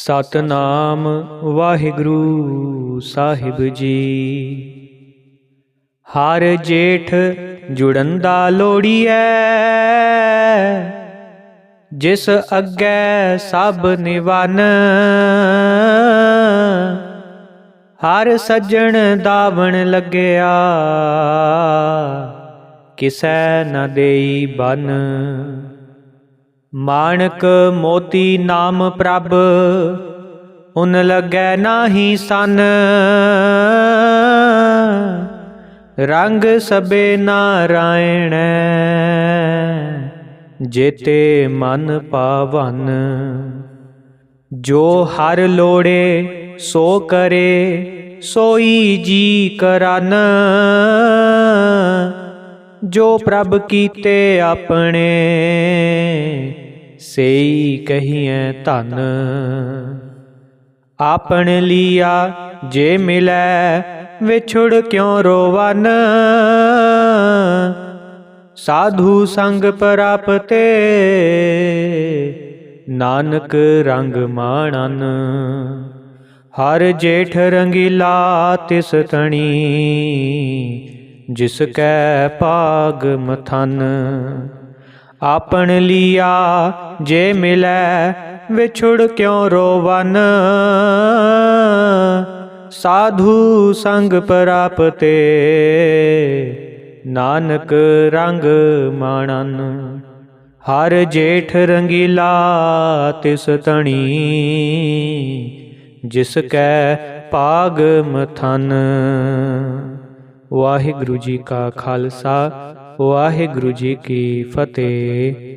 ਸਤਨਾਮ ਵਾਹਿਗੁਰੂ ਸਾਹਿਬ ਜੀ। ਹਰ ਜੇਠ ਜੁੜਨ ਦਾ ਲੋੜੀਐ ਜਿਸ ਅੱਗੇ ਸਭ ਨਿਵਨ। ਹਰ ਸੱਜਣ ਦਾਵਣ ਲੱਗਿਆ। ਕਿਸੈ ਨ ਦੇਈ ਬਨ। ਮਾਣਕ ਮੋਤੀ ਨਾਮ ਪ੍ਰਭ, ਉਨ ਲੱਗੈ ਨਾਹੀ ਸਨ। ਰੰਗ ਸਬੇ ਨਾਰਾਇਣ, ਜੇਤੇ ਮਨ ਪਾਵਨ। ਜੋ ਹਰ ਲੋੜੇ ਸੋ ਕਰੇ, ਸੋਈ ਜੀ ਕਰਨ। ਜੋ ਪ੍ਰਭ ਕੀਤੇ ਆਪਣੇ ਸੇਈ ਕਹੀਐ ਧਨ। ਆਪਣ ਲੀਆ ਜੇ ਮਿਲੈ, ਵਿਛੁੜ ਕਿਉ ਰੋਵਨ? ਸਾਧੂ ਸੰਗ ਪ੍ਰਾਪਤੇ, ਨਾਨਕ ਰੰਗ ਮਾਣਨ। ਹਰ ਜੇਠ ਰੰਗੀਲਾ ਤਿਸ ਤਣੀ, ਜਿਸ ਕੈ ਭਾਗ ਮਥਨ। ਆਪਣ ਲੀਆ, ਜੇ ਮਿਲੈ, ਵਿਛੁੜ ਕਿਉ ਰੋਵਨ? ਸਾਧੂ ਸੰਗ ਪ੍ਰਾਪਤੇ, ਨਾਨਕ ਰੰਗ ਮਾਣਨ। ਹਰ ਜੇਠ ਰੰਗੀਲਾ ਤਿਸ ਤਣੀ ਜਿਸ ਕੈ ਪਾਗ ਮਥਨ। ਵਾਹਿਗੁਰੂ ਜੀ ਕਾ ਖਾਲਸਾ ਵਾਹਿਗੁਰੂ ਜੀ ਕੀ ਫਤਿਹ।